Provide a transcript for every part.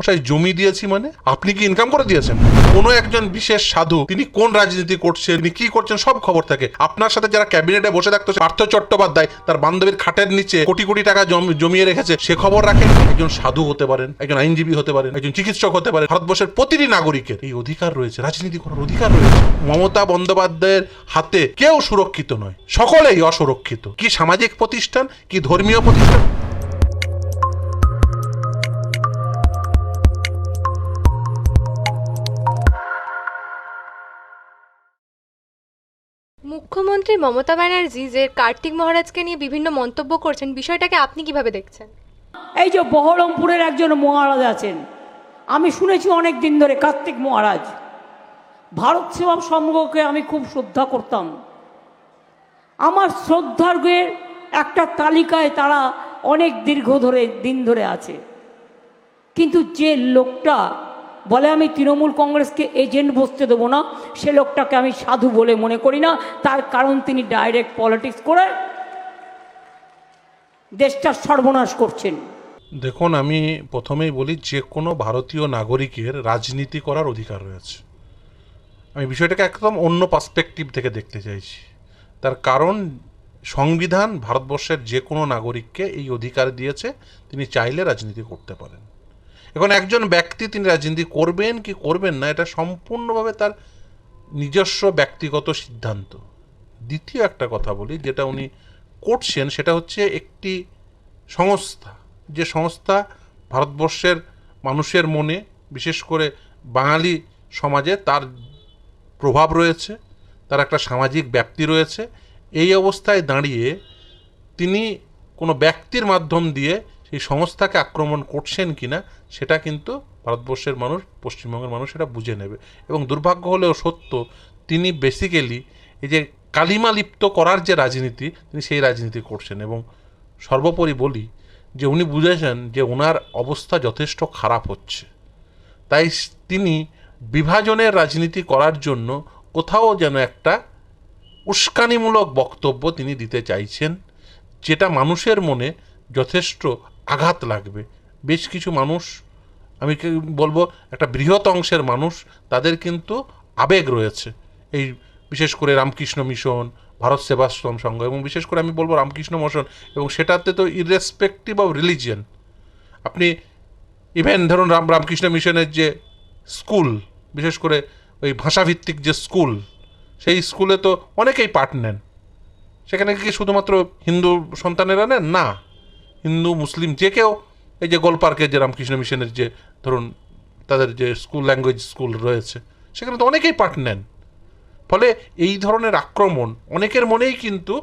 মশাই, জমি দিয়েছি মানে? আপনি কি ইনকাম করে দিয়েছেন? কোনো একজন বিশেষ সাধু, তিনি কোন রাজনীতি করছেন, তিনি কি করছেন, সব খবর থাকে। আপনার সাথে যারা ক্যাবিনেটে বসে থাকতো পার্থ চট্টোপাধ্যায়, তার বান্ধবীর খাটের নিচে কোটি কোটি টাকা জম- জমিয়ে রেখেছে, সে খবর রাখেন একজন সাধু হতে পারেন, একজন আইনজীবী হতে পারেন, একজন চিকিৎসক হতে পারেন, ভারতবর্ষের প্রতিটি নাগরিকের এই অধিকার রয়েছে, রাজনীতি করার অধিকার রয়েছে। মমতা বন্দ্যোপাধ্যায়ের হাতে কেউ সুরক্ষিত নয়, সকলেই অসুরক্ষিত। কি সামাজিক প্রতিষ্ঠান, কি ধর্মীয় প্রতিষ্ঠান মুখ্যমন্ত্রী মমতা ব্যানার্জি যে কার্তিক মহারাজকে নিয়ে বিভিন্ন মন্তব্য করছেন, বিষয়টাকে আপনি কীভাবে দেখছেন? এই যে বহরমপুরের একজন মহারাজ আছেন, আমি শুনেছি অনেক দিন ধরে কার্তিক মহারাজ। ভারত সেবা সংঘকে আমি খুব শ্রদ্ধা করতাম। আমার শ্রদ্ধার্ঘের একটা তালিকায় তারা অনেক দীর্ঘ ধরে, দিন ধরে আছে। কিন্তু যে লোকটা বলে আমি তৃণমূল কংগ্রেসকে এজেন্ট বসতে দেবো না, সে লোকটাকে আমি সাধু বলে মনে করি না, তার কারণ তিনি ডাইরেক্ট পলিটিক্স করে দেশটা সর্বনাশ করছেন। দেখুন, আমি প্রথমেই বলি যে কোনো ভারতীয় নাগরিকের রাজনীতি করার অধিকার রয়েছে। আমি বিষয়টাকে একদম অন্য পার্সপেক্টিভ থেকে দেখতে চাইছি। তার কারণ, সংবিধান ভারতবর্ষের যে কোনো নাগরিককে এই অধিকার দিয়েছে, তিনি চাইলে রাজনীতি করতে পারেন। এখন একজন ব্যক্তি তিনি রাজনীতি করবেন কি করবেন না, এটা সম্পূর্ণভাবে তার নিজস্ব ব্যক্তিগত সিদ্ধান্ত। দ্বিতীয় একটা কথা বলি, যেটা উনি করছেন সেটা হচ্ছে একটি সংস্থা। যে সংস্থা ভারতবর্ষের মানুষের মনে, বিশেষ করে বাঙালি সমাজে তার প্রভাব রয়েছে, তার একটা সামাজিক ব্যাপ্তি রয়েছে। এই অবস্থায় দাঁড়িয়ে তিনি কোনো ব্যক্তির মাধ্যম দিয়ে সেই সংস্থাকে আক্রমণ করছেন কিনা, সেটা কিন্তু ভারতবর্ষের মানুষ, পশ্চিমবঙ্গের মানুষ সেটা বুঝে নেবে। এবং দুর্ভাগ্য হলেও সত্য, তিনি বেসিক্যালি এই যে কালিমা লিপ্ত করার যে রাজনীতি, তিনি সেই রাজনীতি করছেন। এবং সর্বোপরি বলি যে উনি বুঝেছেন যে ওনার অবস্থা যথেষ্ট খারাপ হচ্ছে। তাই তিনি বিভাজনের রাজনীতি করার জন্য কোথাও যেন একটা উস্কানিমূলক বক্তব্য তিনি দিতে চাইছেন, যেটা মানুষের মনে যথেষ্ট আঘাত লাগবে। বেশ কিছু মানুষ, আমি বলব, একটা বৃহৎ অংশের মানুষ, তাদের কিন্তু আবেগ রয়েছে। এই বিশেষ করে রামকৃষ্ণ মিশন, ভারত সেবাশ্রম সংঘ এবং বিশেষ করে আমি বলব রামকৃষ্ণ মিশন এবং সেটাতে তো ইরেসপেক্টিভ অফ রিলিজিয়ান আপনি ইভেন ধরুন রাম, রামকৃষ্ণ মিশনের যে স্কুল, বিশেষ করে ওই ভাষাভিত্তিক যে স্কুল, সেই স্কুলে তো অনেকেই পাঠ নেন। সেখানে কি শুধুমাত্র হিন্দু সন্তানেরা নেন? না। হিন্দু, মুসলিম, যে কেউ। এই যে গোলপার্কের যে রামকৃষ্ণ মিশনের যে, ধরুন, তাদের যে স্কুল ল্যাঙ্গুয়েজ স্কুল রয়েছে, সেখানে তো অনেকেই পাঠ নেন। ফলে এই ধরনের আক্রমণ অনেকের মনেই কিন্তু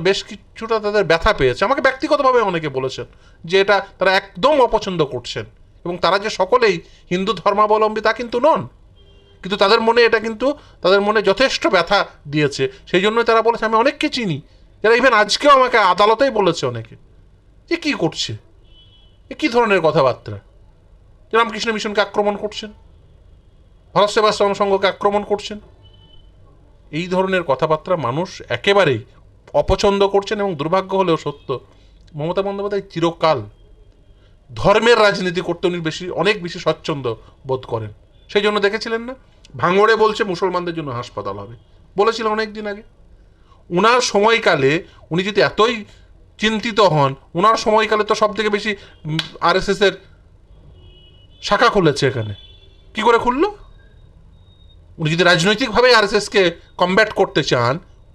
বেশ কিছুটা তাদের ব্যথা পেয়েছে। আমাকে ব্যক্তিগতভাবে অনেকে বলেছেন যে এটা তারা একদম অপছন্দ করছেন এবং তারা যে সকলেই হিন্দু ধর্মাবলম্বী তা কিন্তু নন। কিন্তু তাদের মনে এটা কিন্তু, তাদের মনে যথেষ্ট ব্যথা দিয়েছে। সেই জন্যই তারা বলেছে, আমি অনেককে চিনি। যারা ইভেন আজকেও আমাকে আদালতেই বলেছে অনেকে। যে কী করছে? এ কী ধরনের কথাবার্তা? রামকৃষ্ণ মিশনকে আক্রমণ করছেন? ভারত সেবাশ্রম সংঘকে আক্রমণ করছেন? এই ধরনের কথাবার্তা মানুষ একেবারেই অপছন্দ করছেন এবং দুর্ভাগ্য হলেও সত্য। মমতা বন্দ্যোপাধ্যায় চিরকাল ধর্মের রাজনীতি করতে উনি বেশি, অনেক বেশি স্বচ্ছন্দ বোধ করেন। সেই জন্য দেখেছিলেন না? ভাঙড়ে বলছে মুসলমানদের জন্য হাসপাতাল হবে। বলেছিলেন অনেক দিন আগে। ওনার সময়কালে উনি যদি এতই চিন্তিত হন। ওনার সময়কালে তো সব থেকে বেশি আরএসএসের শাখা খুলেছে এখানে। কি করে খুললো? উনি যদি রাজনৈতিকভাবে আরএসএসকে কমব্যাট করতে চান,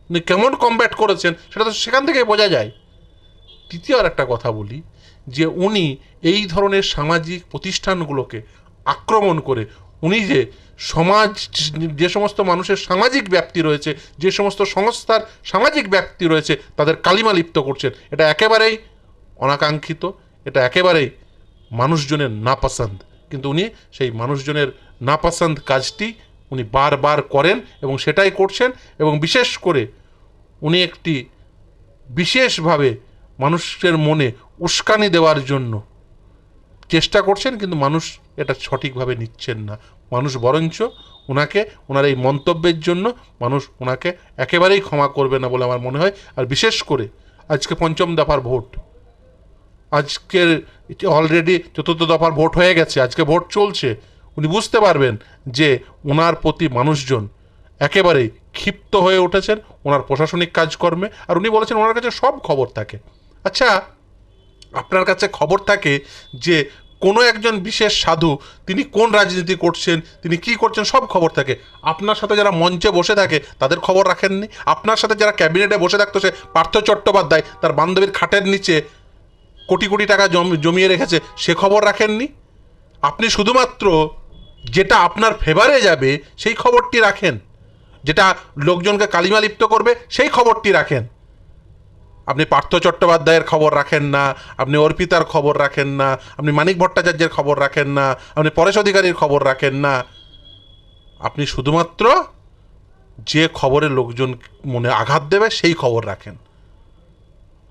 উনি কেমন কমব্যাট করেছেন, সেটা তো সেখান থেকেই বোঝা যায়। তৃতীয় আর একটা কথা বলি, যে উনি এই ধরনের সামাজিক প্রতিষ্ঠানগুলোকে আক্রমণ করে উনি যে সমাজ, যে সমস্ত মানুষের সামাজিক ব্যাপ্তি রয়েছে, যে সমস্ত সংস্থার সামাজিক ব্যাপ্তি রয়েছে, তাদের কালিমা লিপ্ত করছেন। এটা একেবারেই অনাকাঙ্ক্ষিত, এটা একেবারেই মানুষজনের নাপসন্দ কিন্তু উনি সেই মানুষজনের নাপসন্দ কাজটি উনি বারবার করেন এবং সেটাই করছেন এবং বিশেষ করে উনি একটি বিশেষভাবে মানুষের মনে উস্কানি দেওয়ার জন্য চেষ্টা করছেন, কিন্তু মানুষ এটা সঠিকভাবে নিচ্ছেন না। মানুষ বরঞ্চ ওনাকে ওনার এই মন্তব্যের জন্য মানুষ ওনাকে একেবারেই ক্ষমা করবে না বলে আমার মনে হয়। আর বিশেষ করে আজকে পঞ্চম দফার ভোট। আজকের অলরেডি চতুর্থ দফার ভোট হয়ে গেছে, আজকে ভোট চলছে। উনি বুঝতে পারবেন যে ওনার প্রতি মানুষজন একেবারেই ক্ষিপ্ত হয়ে উঠেছেন ওনার প্রশাসনিক কাজকর্মে। আর উনি বলেছেন ওনার কাছে সব খবর থাকে। আচ্ছা আপনার কাছে খবর থাকে যে কোনো একজন বিশেষ সাধু তিনি কোন রাজনীতি করছেন, তিনি কি করছেন, সব খবর থাকে। আপনার সাথে যারা মঞ্চে বসে থাকে, তাদের খবর রাখেননি। আপনার সাথে যারা ক্যাবিনেটে বসে থাকতো, সে পার্থ চট্টোপাধ্যায়, তার বান্ধবীর খাটের নিচে কোটি কোটি টাকা জম- জমিয়ে রেখেছে, সে খবর রাখেননি। আপনি শুধুমাত্র যেটা আপনার ফেভারে যাবে, সেই খবরটি রাখেন। যেটা লোকজনকে কালিমা লিপ্ত করবে, সেই খবরটি রাখেন। আপনি পার্থ চট্টোপাধ্যায়ের খবর রাখেন না, আপনি অর্পিতার খবর রাখেন না, আপনি মানিক ভট্টাচার্যের খবর রাখেন না, আপনি পরেশ অধিকারীর খবর রাখেন না। আপনি শুধুমাত্র যে খবরে লোকজন মনে আঘাত দেবে সেই খবর রাখেন।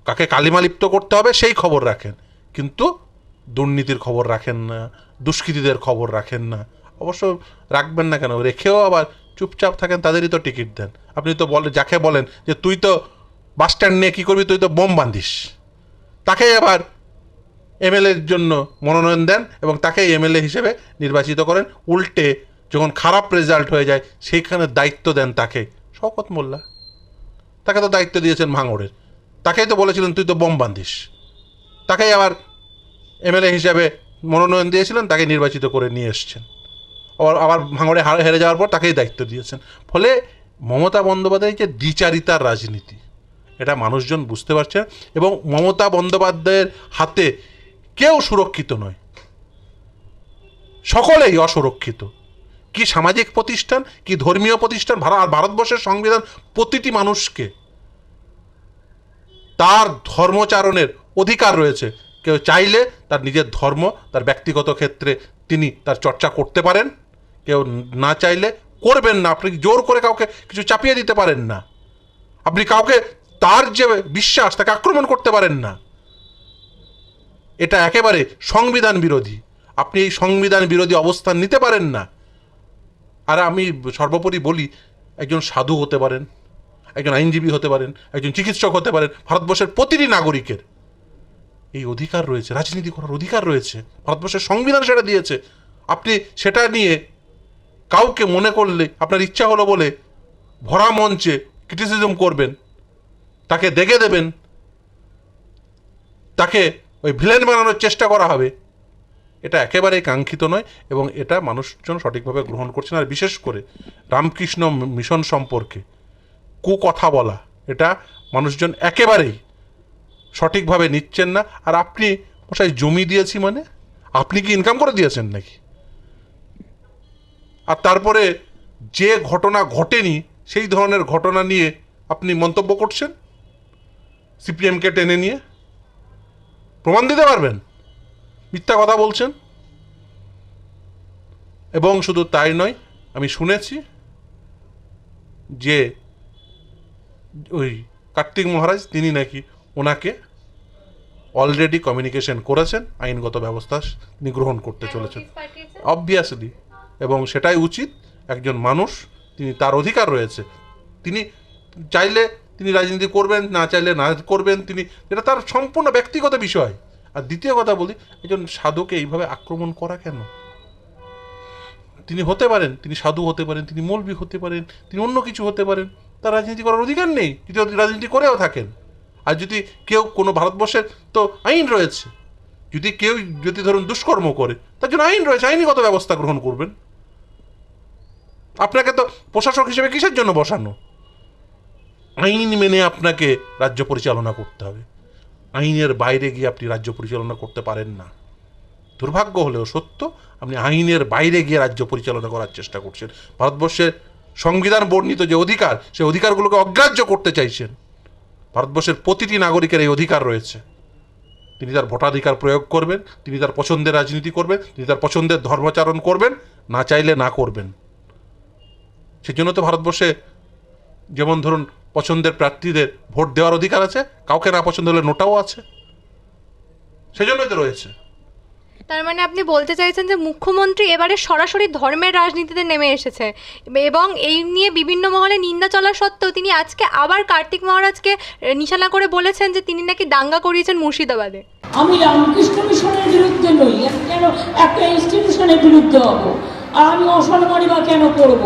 কাকে কালিমা লিপ্ত করতে হবে সেই খবর রাখেন। কিন্তু দুর্নীতির খবর রাখেন না, দুষ্কৃতীদের খবর রাখেন না। অবশ্য রাখবেন না কেন? রেখেও আবার চুপচাপ থাকেন, তাদেরই তো টিকিট দেন। আপনি তো বলে, যাকে বলেন যে, তুই তো বাস স্ট্যান্ড নিয়ে কী করবি? তুই তো বোম বাঁধিস। তাকেই আবার এমএলএর জন্য মনোনয়ন দেন এবং তাকেই এমএলএ হিসেবে নির্বাচিত করেন। উল্টে যখন খারাপ রেজাল্ট হয়ে যায়, সেইখানে দায়িত্ব দেন তাকে। শওকত মোল্লা। তাকে তো দায়িত্ব দিয়েছেন ভাঙড়ের। তাকেই তো বলেছিলেন, তুই তো বোম বাঁধিস। তাকেই আবার এমএলএ হিসাবে মনোনয়ন দিয়েছিলেন, তাকে নির্বাচিত করে নিয়ে এসছেন। আবার আবার ভাঙড়ে হারে, হেরে যাওয়ার পর তাকেই দায়িত্ব দিয়েছেন। ফলে মমতা বন্দ্যোপাধ্যায় যে দ্বিচারিতার রাজনীতি। এটা মানুষজন বুঝতে পারছে এবং মমতা বন্দ্যোপাধ্যায়ের হাতে কেউ সুরক্ষিত নয়। সকলেই অসুরক্ষিত। কি সামাজিক প্রতিষ্ঠান, কি ধর্মীয় প্রতিষ্ঠান আর ভারতবর্ষের সংবিধান প্রতিটি মানুষকে তার ধর্মচারণের অধিকার রয়েছে। কেউ চাইলে তার নিজের ধর্ম, তার ব্যক্তিগত ক্ষেত্রে তিনি তার চর্চা করতে পারেন। কেউ না চাইলে করবেন না। আপনি জোর করে কাউকে কিছু চাপিয়ে দিতে পারেন না? আপনি কাউকে তার যে বিশ্বাস, তাকে আক্রমণ করতে পারেন না। এটা একেবারে সংবিধান বিরোধী। আপনি এই সংবিধান বিরোধী অবস্থান নিতে পারেন না। আর আমি সর্বোপরি বলি, একজন সাধু হতে পারেন, একজন আইনজীবী হতে পারেন, একজন চিকিৎসক হতে পারেন, ভারতবর্ষের প্রতিটি নাগরিকের। এই অধিকার রয়েছে, রাজনীতি করার অধিকার রয়েছে, ভারতবর্ষের সংবিধান সেটা দিয়েছে। আপনি সেটা নিয়ে কাউকে মনে করলে, আপনার ইচ্ছা হলো বলে ভরা মঞ্চে ক্রিটিসিজম করবেন তাকে দেখে দেবেন। তাকে ওই ভিলেন বানানোর চেষ্টা করা হবে। এটা একেবারেই কাঙ্ক্ষিত নয় এবং এটা মানুষজন সঠিকভাবে গ্রহণ করছে না। আর বিশেষ করে রামকৃষ্ণ মিশন সম্পর্কে কু কথা বলা, এটা মানুষজন একেবারেই সঠিকভাবে নিচ্ছেন না। আর আপনি মশাই জমি দিয়েছি মানে? আপনি কি ইনকাম করে দিয়েছেন নাকি? আর তারপরে যে ঘটনা ঘটেনি, সেই ধরনের ঘটনা নিয়ে আপনি মন্তব্য করছেন? সিপিএমকে টেনে নিয়ে? প্রমাণ দিতে পারবেন? মিথ্যা কথা বলছেন? এবং শুধু তাই নয় আমি শুনেছি যে ওই কার্তিক মহারাজ তিনি নাকি ওনাকে অলরেডি কমিউনিকেশন করেছেন আইনগত ব্যবস্থা তিনি গ্রহণ করতে চলেছেন। অবভিয়াসলি এবং সেটাই উচিত একজন মানুষ তিনি তার অধিকার রয়েছে। তিনি চাইলে তিনি রাজনীতি করবেন, না চাইলে না করবেন, তিনি এটা তার সম্পূর্ণ ব্যক্তিগত বিষয়। আর দ্বিতীয় কথা বলি, একজন সাধুকে এইভাবে আক্রমণ করা কেন? তিনি হতে পারেন, তিনি সাধু হতে পারেন, তিনি মৌলবি হতে পারেন, তিনি অন্য কিছু হতে পারেন, তার রাজনীতি করার অধিকার নেই, যদি রাজনীতি করেও থাকেন। আর যদি কেউ কোনো ভারতবর্ষের তো আইন রয়েছে, যদি কেউ, যদি ধরুন দুষ্কর্ম করে, তার জন্য আইন রয়েছে, আইনগত ব্যবস্থা গ্রহণ করবেন। আপনাকে তো প্রশাসক হিসেবে কিসের জন্য বসানো? আইন মেনে আপনাকে রাজ্য পরিচালনা করতে হবে। আইনের বাইরে গিয়ে আপনি রাজ্য পরিচালনা করতে পারেন না। দুর্ভাগ্য হলেও সত্য, আপনি আইনের বাইরে গিয়ে রাজ্য পরিচালনা করার চেষ্টা করছেন। ভারতবর্ষের সংবিধান বর্ণিত যে অধিকার সেই অধিকারগুলোকে অগ্রাহ্য করতে চাইছেন। ভারতবর্ষের প্রতিটি নাগরিকের এই অধিকার রয়েছে। তিনি তার ভোটাধিকার প্রয়োগ করবেন, তিনি তার পছন্দের রাজনীতি করবেন, তিনি তার পছন্দের ধর্মাচরণ করবেন, না চাইলে না করবেন। সেজন্য তো ভারতবর্ষে যেমন ধরুন পছন্দের প্রার্থীদের ভোট দেওয়ার অধিকার আছে কাউকে না পছন্দ হলে নোটাও আছে। সেজন্যই তো রয়েছে। তার মানে আপনি বলতে চাইছেন যে মুখ্যমন্ত্রী এবারে সরাসরি ধর্মের রাজনীতিতে নেমে এসেছে এবং এই নিয়ে বিভিন্ন মহলে নিন্দা চলা সত্ত্বেও তিনি আজকে আবার কার্তিক মহারাজকে নিশানা করে বলেছেন যে তিনি নাকি দাঙ্গা করিয়েছেন মুর্শিদাবাদে। আমি রামকৃষ্ণ মিশনের বিরুদ্ধে নই কেন একটা ইনস্টিটিউশনের বিরুদ্ধে হব? আর আমি অসম্মানী বা কেন করব?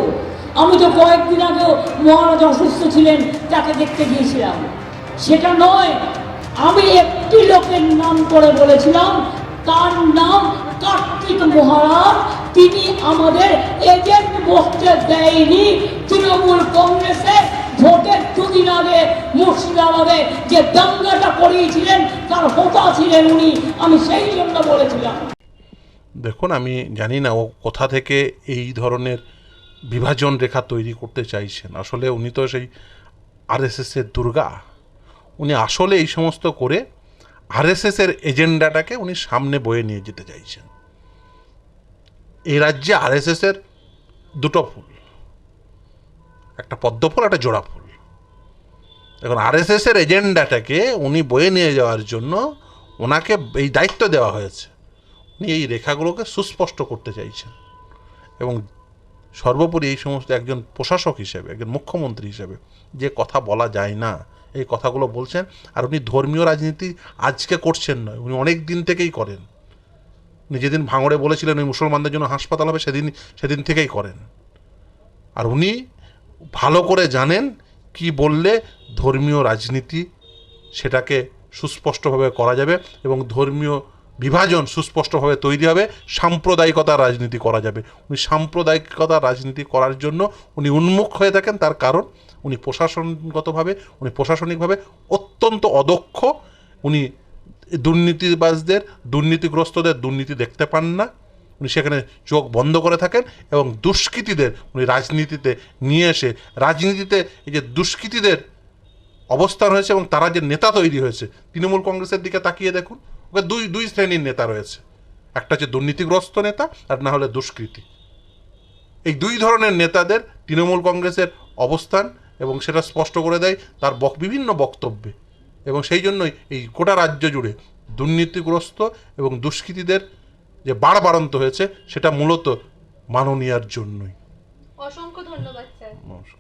আমি তো কয়েকদিন আগেও মহারাজ অসুস্থ ছিলেন, তাকে দেখতে গিয়েছিলাম। সেটা নয়, আমি একটি লোকের নাম করে বলেছিলাম, তার নাম কার্তিক মহারাজ। তিনি আমাদের এজেন্ট বসতে দেয়নি। তৃণমূল কংগ্রেসে ভোটের দুদিন আগে মুর্শিদাবাদে যে দাঙ্গাটা করিয়েছিলেন, তার হোতা ছিলেন উনি। আমি সেই জন্য বলেছিলাম। দেখুন, আমি জানি না ও কোথা থেকে এই ধরনের বিভাজন রেখা তৈরি করতে চাইছেন। আসলে উনি তো সেই আরএসএসের দুর্গা। উনি আসলে এই সমস্ত করে আরএসএসের এজেন্ডাটাকে উনি সামনে বয়ে নিয়ে যেতে চাইছেন। এই রাজ্যে আরএসএসের দুটো ফুল। একটা পদ্ম ফুল, একটা জোড়া ফুল। এখন আরএসএসের এজেন্ডাটাকে উনি বয়ে নিয়ে যাওয়ার জন্য ওনাকে এই দায়িত্ব দেওয়া হয়েছে। উনি এই রেখাগুলোকে সুস্পষ্ট করতে চাইছেন। এবং সর্বোপরি এই সমস্ত একজন প্রশাসক হিসেবে, একজন মুখ্যমন্ত্রী হিসেবে যে কথা বলা যায় না, এই কথাগুলো বলছেন আর উনি ধর্মীয় রাজনীতি আজকে করছেন নয় উনি অনেক দিন থেকেই করেন। উনি যেদিন ভাঙড়ে বলেছিলেন ওই মুসলমানদের জন্য হাসপাতাল হবে, সেদিন সেদিন থেকেই করেন। আর উনি ভালো করে জানেন কি বললে ধর্মীয় রাজনীতি সেটাকে সুস্পষ্টভাবে করা যাবে এবং ধর্মীয় বিভাজন সুস্পষ্টভাবে তৈরি হবে, সাম্প্রদায়িকতার রাজনীতি করা যাবে। উনি সাম্প্রদায়িকতার রাজনীতি করার জন্য উনি উন্মুখ হয়ে থাকেন, তার কারণ উনি প্রশাসনগতভাবে, উনি প্রশাসনিকভাবে অত্যন্ত অদক্ষ। উনি দুর্নীতিবাজদের, দুর্নীতিগ্রস্তদের দুর্নীতি দেখতে পান না। উনি সেখানে চোখ বন্ধ করে থাকেন এবং দুষ্কৃতীদের উনি রাজনীতিতে নিয়ে এসে, রাজনীতিতে এই যে দুষ্কৃতীদের অবস্থান হয়েছে এবং তারা যে নেতা তৈরি হয়েছে, তৃণমূল কংগ্রেসের দিকে তাকিয়ে দেখুন। দুই দুই শ্রেণির নেতা রয়েছে। একটা হচ্ছে দুর্নীতিগ্রস্ত নেতা আর না হলে দুষ্কৃতী। এই দুই ধরনের নেতাদের তৃণমূল কংগ্রেসের অবস্থান এবং সেটা স্পষ্ট করে দেয় তার বক বিভিন্ন বক্তব্যে। এবং সেই জন্যই এই গোটা রাজ্য জুড়ে দুর্নীতিগ্রস্ত এবং দুষ্কৃতীদের যে বাড়বাড়ন্ত হয়েছে সেটা মূলত মাননীয়ার জন্যই। অসংখ্য ধন্যবাদ স্যার। নমস্কার।